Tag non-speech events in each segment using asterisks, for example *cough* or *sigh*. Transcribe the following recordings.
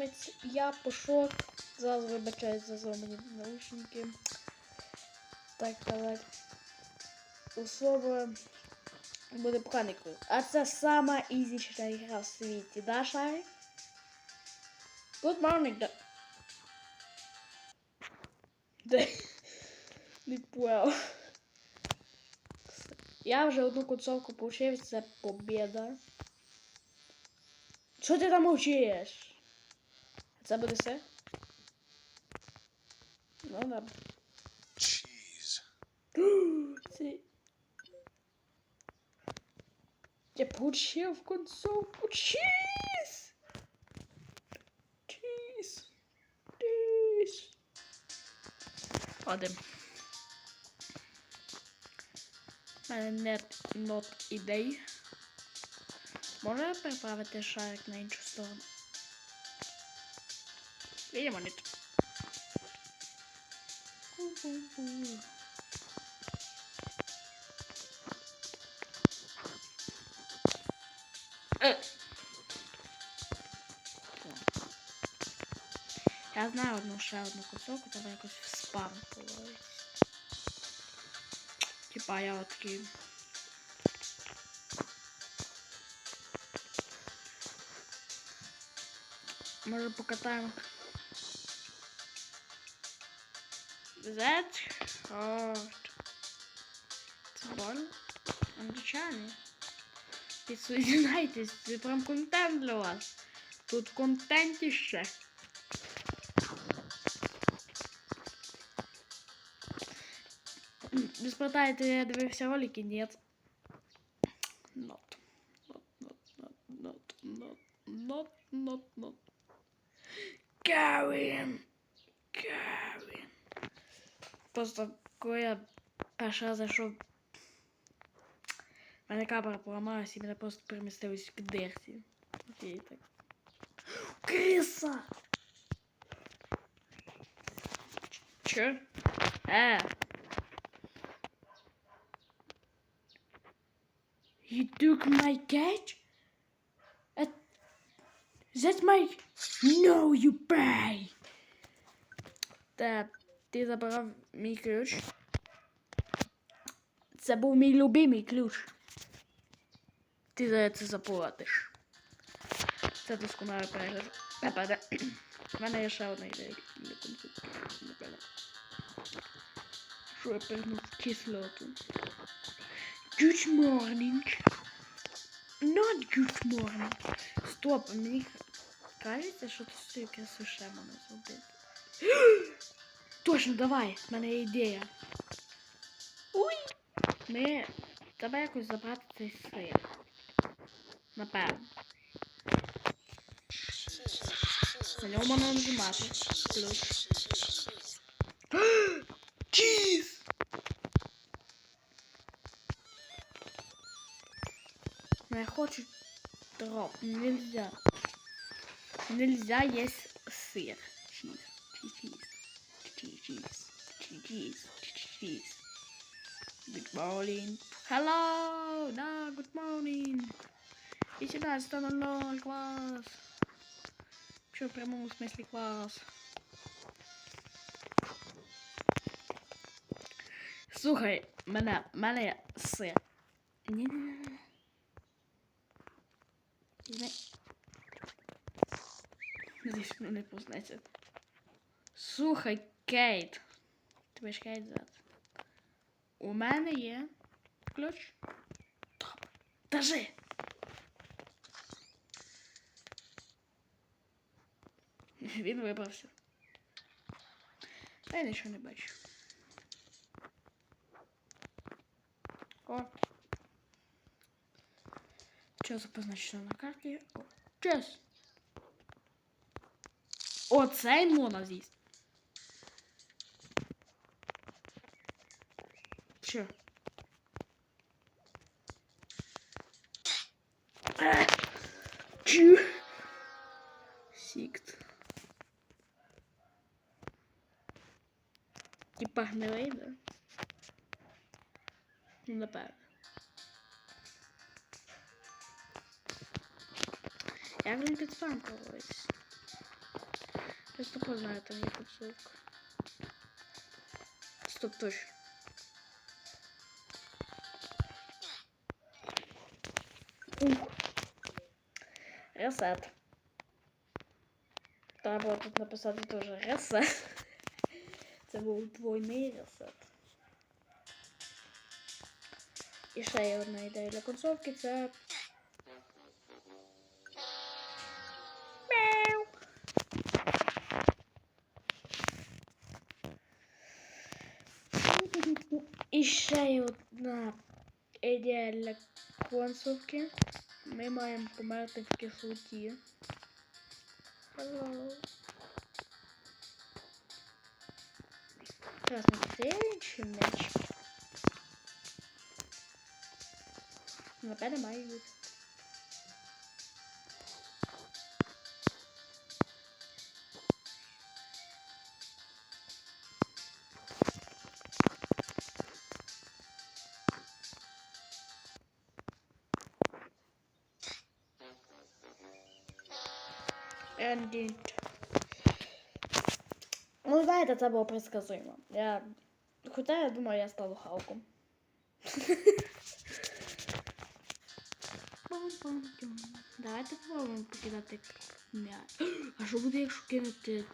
знайомець, я пішов. Зараз вибачаюсь за зламані наушники. Так, так. Особа буде паникою. А це сама ізічна ігра в світі, да, Шарик? Good morning, да. Да. Не понял. Я вже одну концовку получив, це побіда. Що ти там мовчиш? Це буде все? Ну. Cheese. *gasps* Це... Я получив концовку. Чіз! Чіз! Чіз! Мене нет нот ідей. Можна я переправити шарик на іншу сторону? Нет. Ху-ху-ху. Е. Я знаю одну ще одну кусок, треба якось в спам положити. Типа я такий. Може покатаємо. That hard. Це больно? Англічані. Підсоєдинайтесь, це прям контент для вас. Тут контентіще. Ви спитаєте, я дивився ролики? Нет. Not. Not, not, not, not, not, not, not, not. Карін. Карін. Просто коли я перший раз зайшов у мене камера поламалась і мене просто перемістились к дерці. Окей, так. Криса! Чо? Е. You took my cat? Uh, that's my... No, you pay! Та, ти забрав мій ключ. Це був мій любимий ключ. Ти за це заплатиш. Це досконало перегляд. У мене є ще одна ідея. Що я перегнув кислоту. Good morning. Not good morning. Стоп, мені кажеться, що тут все якесь ще зробити. Точно, давай, в мене є ідея. Уй! Ми треба якось забрати цей сир. Напевно. На нього можна нажимати. Плюс. *gasps* Чіз! Но я хочу дроп. Нельзя. Нельзя есть сыр. Чиз. Чиз. Чиз. Good morning. Hello. Да, good morning. И сюда, стану ноль класс. Че в прямом смысле класс? Слухай, мене, мене є сир. Ні. Не. Здесь мене не познається. Слухай, Кейт. Тебе ж Кейт. У мене є ключ. Топ. Держи. *laughs* Він вибрався. Та я нічого не бачу. О. Що позначено на карті? О, час. О, цей можна Е, Чу. Сікт. Типа гнилий, да? Ну, напевно. Як він під проводиться? Я стопо знаю, там є концовка. Стоп, точно. Ресет. Треба тут написати теж ресет. Це був двойний ресет. І ще є одна ідея для концовки це. І ще одна ідея для концовки. Ми маємо померти в кислоті. Hello. Зараз не це інший меч. Напевне має бути. Ending. Ну, знаєте, це було предсказуемо. Я... Хоча я думаю, я стану Халком. Давайте попробуємо покидати м'яч. А що буде, якщо кинути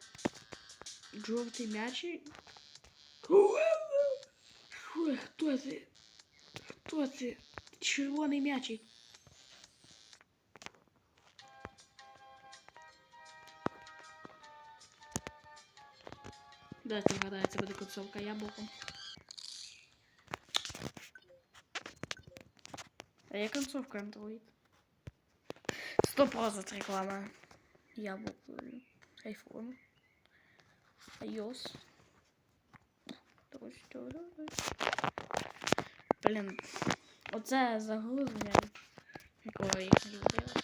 жовтий м'яч? Хто це? Хто це? Червоний м'ячик. Дайте вгадаю, це буде концовка яблуком. А є концовка Android. Сто процент реклама. Яблук. Айфон. iOS. Блін. Оце загрузення. Ніколи їх не.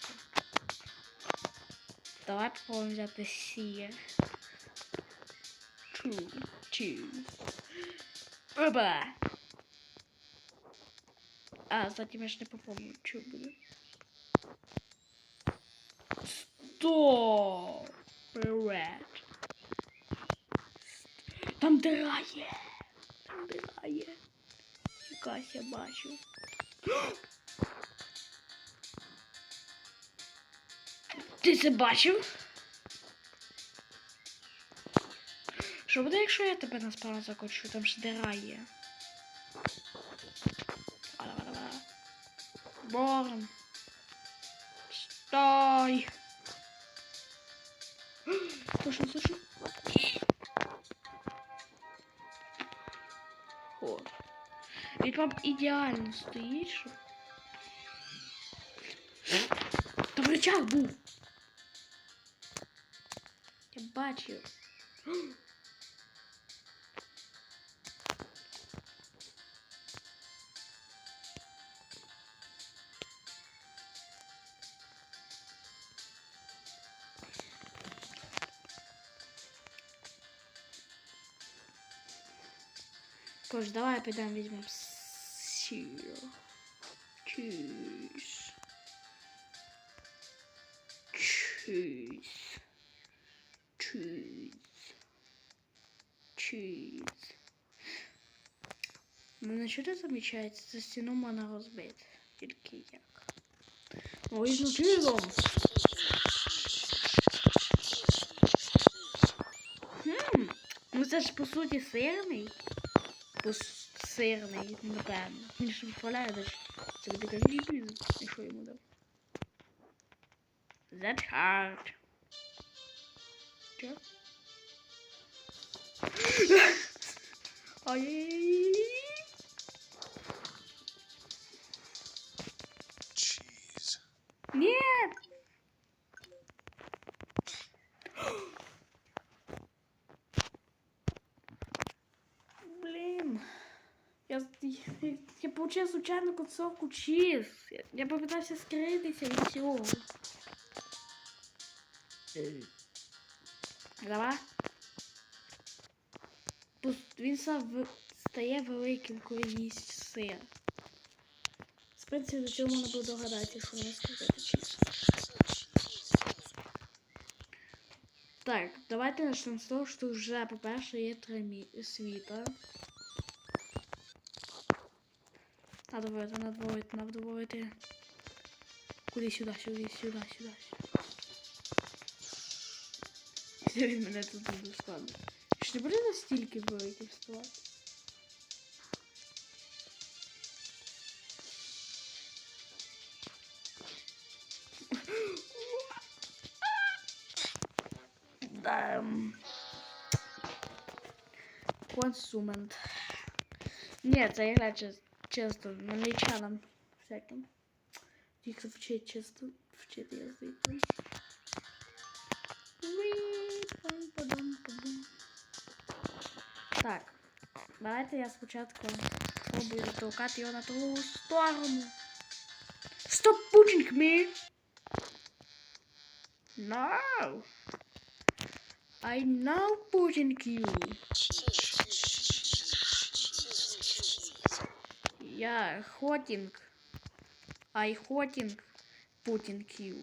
Давай попробуємо взяти сіє. Choose. Choose. Оба! А, затем я ж не попомню, що буде. Стоп! Red. Там дира є. Там дира є. Якась я бачу. Ти це бачив? Що буде, якщо я тебе насправді закочу? Там ж дира є. Борн. Стой. Точно, точно. О. Він прям ідеально стоїть, що. Там рычаг був. Я бачив. Тож, давай підемо візьмемо сіль. Чись. Чись. Чись. Чись. Мене що ти замічається? За стіну можна розбити. Тільки як. Ой, ну чудом. Хм, ну це ж по суті сирний. Пос- сирний, напевно. Він ж виправляє десь. Це буде калібрізм, якщо йому дав. That's hard. Що? Ай-яй-яй-яй. Получил случайно концовку чиз. Я, попытался скрытися від всього. Давай. Він сам стає великим, коли їсть сир. В принципі, до цього можна було догадатися, що воно сказати чиз. Так, давайте почнемо з того, що вже, по-перше, є три світа. Надо вийти, надо вийти, надо вийти. Куди сюди, сюди, сюди, сюди. Все він мене тут дуже складно. Що не буде настільки великий вставати? Да. м. Консумент. Ні, це гра чис- чисто намічанам всяким. Хто вчить чисто вчити язики. Так. Давайте я спочатку спробую затолкати його на ту сторону. Stop pushing me! No! I now pushing you. Я хотінг. Ай хотінг путін you.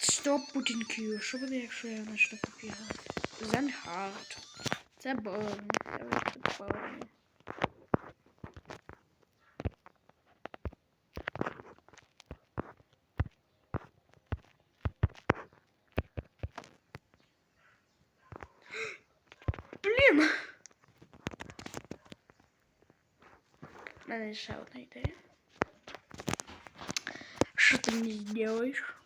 Стоп, putting you. Що буде, якщо я почну копірувати? Зенхард. Це больно. Це вище больно. Блін! У мене ще одна ідея. Що ти мені зробиш?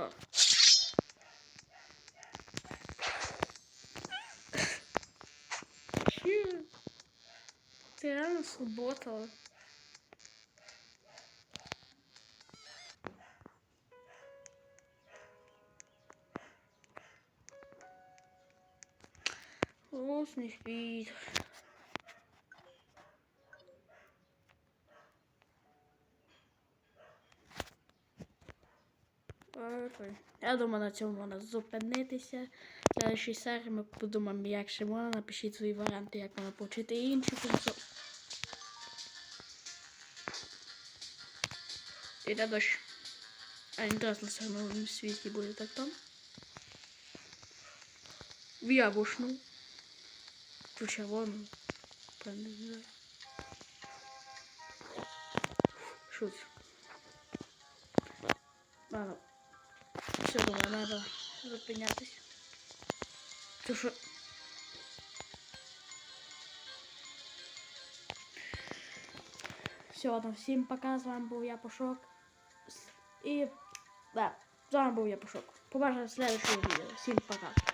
Що? Чё? Ты реально сработала. Ось не Я думаю, на цьому можна зупинитися. В следующій серії ми подумаємо, як ще можна. Напишіть свої варіанти, як можна почути інші консоль. Іде дощ. А інтересно, все в новому світі буде так там. В яблучну. В червону. Та не знаю. Шут. Ладно. Думаю, надо зупинятись. Це що? Все, ладно, всім пока, з вами був я Пашок. І, да, з вами був я Пашок. Побачимо в следующем відео. Всім пока.